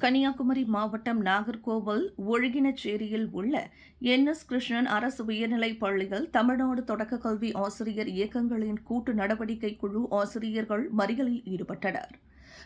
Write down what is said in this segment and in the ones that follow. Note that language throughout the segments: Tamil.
கன்னியாகுமரி மாவட்டம் நாகர்கோவில் ஒழுகினச்சேரியில் உள்ள என். எஸ். கிருஷ்ணன் அரசு உயர்நிலைப் பள்ளியில் தமிழ்நாடு தொடக்க கல்வி ஆசிரியர் இயக்கங்களின் கூட்டு நடவடிக்கை குழு ஆசிரியர்கள் மறியலில் ஈடுபட்டனர்.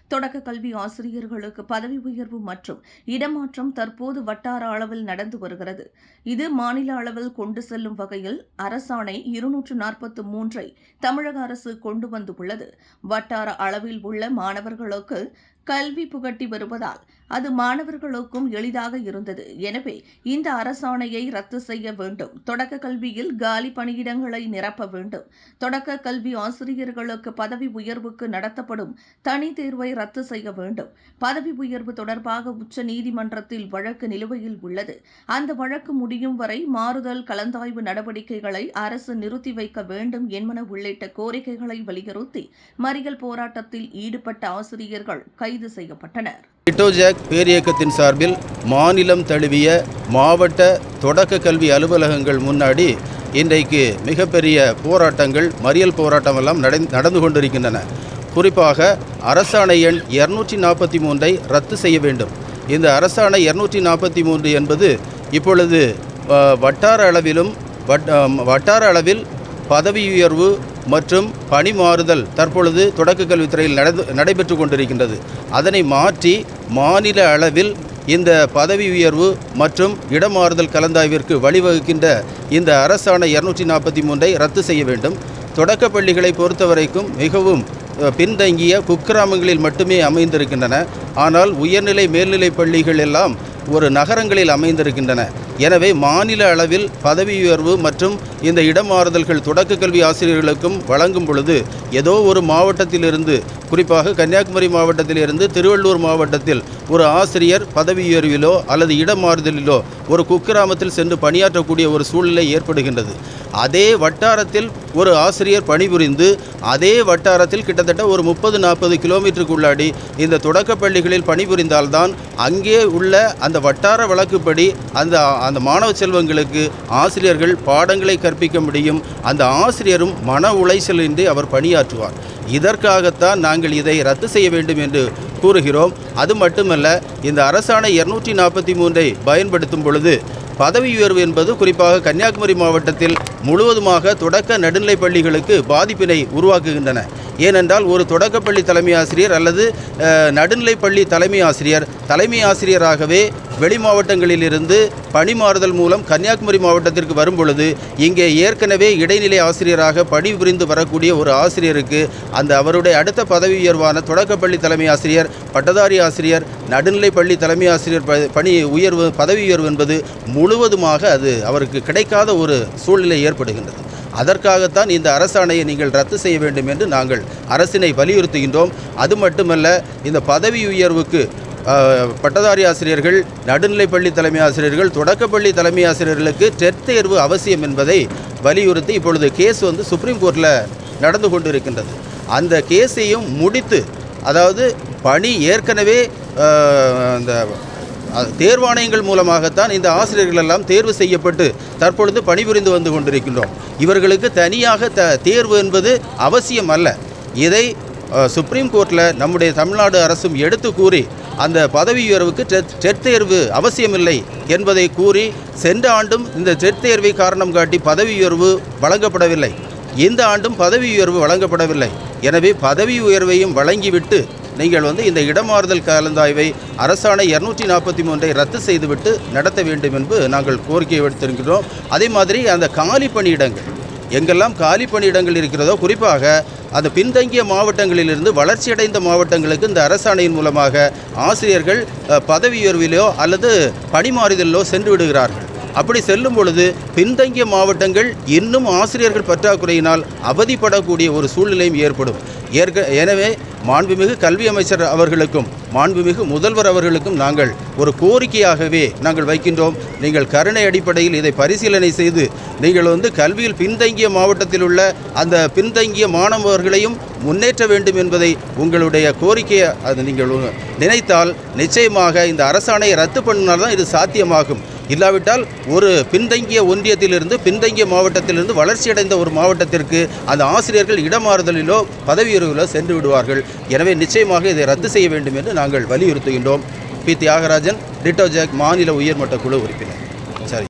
தொடக்க கல்வி ஆசிரியர்களுக்கு பதவி உயர்வு மற்றும் இடமாற்றம் தற்போது வட்டார அளவில் நடந்து வருகிறது. இது மாநில அளவில் கொண்டு செல்லும் வகையில் அரசாணை இருநூற்று நாற்பத்து மூன்றை தமிழக அரசு கொண்டு வந்துள்ளது. வட்டார அளவில் உள்ள மாணவர்களுக்கு கல்வி புகட்டி வருவதால் அது மாணவர்களுக்கும் எளிதாக இருந்தது. எனவே இந்த அரசாணையை ரத்து செய்ய வேண்டும். தொடக்க கல்வியில் காலி பணியிடங்களை நிரப்ப வேண்டும். தொடக்க கல்வி ஆசிரியர்களுக்கு பதவி உயர்வுக்கு நடத்தப்படும் தனி தேர்வை ரத்து செய்ய வேண்டும். பதவி உயர்வு தொடர்பாக உச்ச நீதிமன்றத்தில் வழக்கு நிலுவையில் உள்ளது. அந்த வழக்கு முடியும் வரை மாறுதல் கலந்தாய்வு நடவடிக்கைகளை அரசு நிறுத்தி வைக்க வேண்டும் என்பன உள்ளிட்ட கோரிக்கைகளை வலியுறுத்தி மறியல் போராட்டத்தில் ஈடுபட்ட ஆசிரியர்கள் கை கைது செய்யப்பட்டனர். இட்டோஜாக் பேரியக்கத்தின் சார்பில் மாநிலம் தழுவிய மாவட்ட தொடக்க கல்வி அலுவலகங்கள் முன்னாடி இன்றைக்கு மிகப்பெரிய போராட்டங்கள் மறியல் போராட்டம் எல்லாம் நடந்து கொண்டிருக்கின்றன. குறிப்பாக அரசாணை எண் இரநூற்றி நாற்பத்தி மூன்றை ரத்து செய்ய வேண்டும். இந்த அரசாணை இரநூற்றி நாற்பத்தி மூன்று என்பது இப்பொழுது வட்டார அளவிலும் வட் வட்டார அளவில் பதவி உயர்வு மற்றும் பணி மாறுதல் தற்பொழுது தொடக்க கல்வித்துறையில் நடந்து நடைபெற்று கொண்டிருக்கின்றது. அதனை மாற்றி மாநில அளவில் இந்த பதவி உயர்வு மற்றும் இடமாறுதல் கலந்தாய்விற்கு வழிவகுக்கின்ற இந்த அரசாணை இருநூற்றி நாற்பத்தி மூன்றை ரத்து செய்ய வேண்டும். தொடக்க பள்ளிகளை பொறுத்தவரைக்கும் மிகவும் பின்தங்கிய குக்கிராமங்களில் மட்டுமே அமைந்திருக்கின்றன. ஆனால் உயர்நிலை மேல்நிலை பள்ளிகள் எல்லாம் ஒரு நகரங்களில் அமைந்திருக்கின்றன. எனவே மாநில அளவில் பதவி உயர்வு மற்றும் இந்த இடமாறுதல்கள் தொடக்க கல்வி ஆசிரியர்களுக்கும் வழங்கும் பொழுது ஏதோ ஒரு மாவட்டத்திலிருந்து குறிப்பாக கன்னியாகுமரி மாவட்டத்திலிருந்து திருவள்ளூர் மாவட்டத்தில் ஒரு ஆசிரியர் பதவி உயர்விலோ அல்லது இடமாறுதலிலோ ஒரு குக்கிராமத்தில் சென்று பணியாற்றக்கூடிய ஒரு சூழ்நிலை ஏற்படுகின்றது. அதே வட்டாரத்தில் ஒரு ஆசிரியர் பணிபுரிந்து அதே வட்டாரத்தில் கிட்டத்தட்ட ஒரு முப்பது நாற்பது கிலோமீட்டருக்குள்ளாடி இந்த தொடக்க பள்ளிகளில் பணிபுரிந்தால்தான் அங்கே உள்ள அந்த வட்டார வழக்குப்படி அந்த அந்த மாணவ செல்வங்களுக்கு ஆசிரியர்கள் பாடங்களை கற்பிக்க முடியும். அந்த ஆசிரியரும் மன உளைச்சலின்றி அவர் பணியாற்றுவார். இதற்காகத்தான் நாங்கள் இதை ரத்து செய்ய வேண்டும் என்று கூறுகிறோம். அது மட்டுமல்ல இந்த அரசாணை இருநூற்றி நாற்பத்தி மூன்றை பயன்படுத்தும் பொழுது பதவி உயர்வு என்பது குறிப்பாக கன்னியாகுமரி மாவட்டத்தில் முழுவதுமாக தொடக்க நடுநிலைப் பள்ளிகளுக்கு பாதிப்பினை உருவாக்குகின்றன. ஏனென்றால் ஒரு தொடக்கப்பள்ளி தலைமை ஆசிரியர் அல்லது நடுநிலைப்பள்ளி பள்ளி தலைமை ஆசிரியர். தலைமை ஆசிரியராகவே வெளி மாவட்டங்களிலிருந்து பணிமாறுதல் மூலம் கன்னியாகுமரி மாவட்டத்திற்கு வரும் பொழுது இங்கே ஏற்கனவே இடைநிலை ஆசிரியராக பணிபுரிந்து வரக்கூடிய ஒரு ஆசிரியருக்கு அந்த அவருடைய அடுத்த பதவி உயர்வான தொடக்கப்பள்ளி தலைமை ஆசிரியர் பட்டதாரி ஆசிரியர் நடுநிலைப்பள்ளி தலைமை ஆசிரியர் ப- பணி உயர்வு பதவி உயர்வு என்பது முழுவதுமாக அது அவருக்கு கிடைக்காத ஒரு சூழ்நிலை ஏற்படுகின்றது. அதற்காகத்தான் இந்த அரசாணையை நீங்கள் ரத்து செய்ய வேண்டும் என்று நாங்கள் அரசினை வலியுறுத்துகின்றோம். அது மட்டுமல்ல இந்த பதவி உயர்வுக்கு பட்டதாரி ஆசிரியர்கள் நடுநிலைப்பள்ளி தலைமை ஆசிரியர்கள் தொடக்கப்பள்ளி தலைமை ஆசிரியர்களுக்கு டெட் தேர்வு அவசியம் என்பதை வலியுறுத்தி இப்பொழுது கேஸ் வந்து சுப்ரீம் கோர்ட்டில் நடந்து கொண்டிருக்கின்றது. அந்த கேஸையும் முடித்து அதாவது பணி ஏற்கனவே அந்த தேர்வாணையங்கள் மூலமாகத்தான் இந்த ஆசிரியர்கள் எல்லாம் தேர்வு செய்யப்பட்டு தற்பொழுது பணிபுரிந்து வந்து கொண்டிருக்கின்றோம். இவர்களுக்கு தனியாக த தேர்வு என்பது அவசியம் அல்ல. இதை சுப்ரீம் கோர்ட்டில் நம்முடைய தமிழ்நாடு அரசும் எடுத்து கூறி அந்த பதவி உயர்வுக்கு டெட் டெட் தேர்வு அவசியமில்லை என்பதை கூறி சென்ற ஆண்டும் இந்த டெட் தேர்வை காரணம் காட்டி பதவி உயர்வு வழங்கப்படவில்லை. இந்த ஆண்டும் பதவி உயர்வு வழங்கப்படவில்லை. எனவே பதவி உயர்வையும் வழங்கிவிட்டு நீங்கள் வந்து இந்த இடமாறுதல் கலந்தாய்வை அரசாணை இரநூற்றி நாற்பத்தி மூன்றை ரத்து செய்துவிட்டு நடத்த வேண்டும் என்று நாங்கள் கோரிக்கை விடுத்திருக்கிறோம். அதே மாதிரி அந்த காலி பணியிடங்கள் எங்கெல்லாம் காலி பணியிடங்கள் இருக்கிறதோ குறிப்பாக அந்த பின்தங்கிய மாவட்டங்களிலிருந்து வளர்ச்சியடைந்த மாவட்டங்களுக்கு இந்த அரசாணையின் மூலமாக ஆசிரியர்கள் பதவி உயர்விலோ அல்லது பணிமாறுதலிலோ சென்று விடுகிறார்கள். அப்படி செல்லும் பொழுது பின்தங்கிய மாவட்டங்கள் இன்னும் ஆசிரியர்கள் பற்றாக்குறையினால் அவதிப்படக்கூடிய ஒரு சூழ்நிலையும் ஏற்படும். ஏற்க எனவே மாண்புமிகு கல்வி அமைச்சர் அவர்களுக்கும் மாண்புமிகு முதல்வர் அவர்களுக்கும் நாங்கள் ஒரு கோரிக்கையாகவே நாங்கள் வைக்கின்றோம். நீங்கள் கருணை அடிப்படையில் இதை பரிசீலனை செய்து நீங்கள் வந்து கல்வியில் பின்தங்கிய மாவட்டத்தில் உள்ள அந்த பின்தங்கிய மாணவர்களையும் முன்னேற்ற வேண்டும் என்பதை உங்களுடைய கோரிக்கையை அது நீங்கள் நினைத்தால் நிச்சயமாக இந்த அரசாணையை ரத்து பண்ணினால்தான் இது சாத்தியமாகும். இல்லாவிட்டால் ஒரு பின்தங்கிய ஒன்றியத்திலிருந்து பின்தங்கிய மாவட்டத்திலிருந்து வளர்ச்சியடைந்த ஒரு மாவட்டத்திற்கு அந்த ஆசிரியர்கள் இடமாறுதலிலோ பதவி உயர்விலோ சென்று விடுவார்கள். எனவே நிச்சயமாக இதை ரத்து செய்ய வேண்டும் என்று நாங்கள் வலியுறுத்துகின்றோம். பி. தியாகராஜன் டிட்டோ ஜாக் மாநில உயர்மட்ட குழு உறுப்பினர். சரி.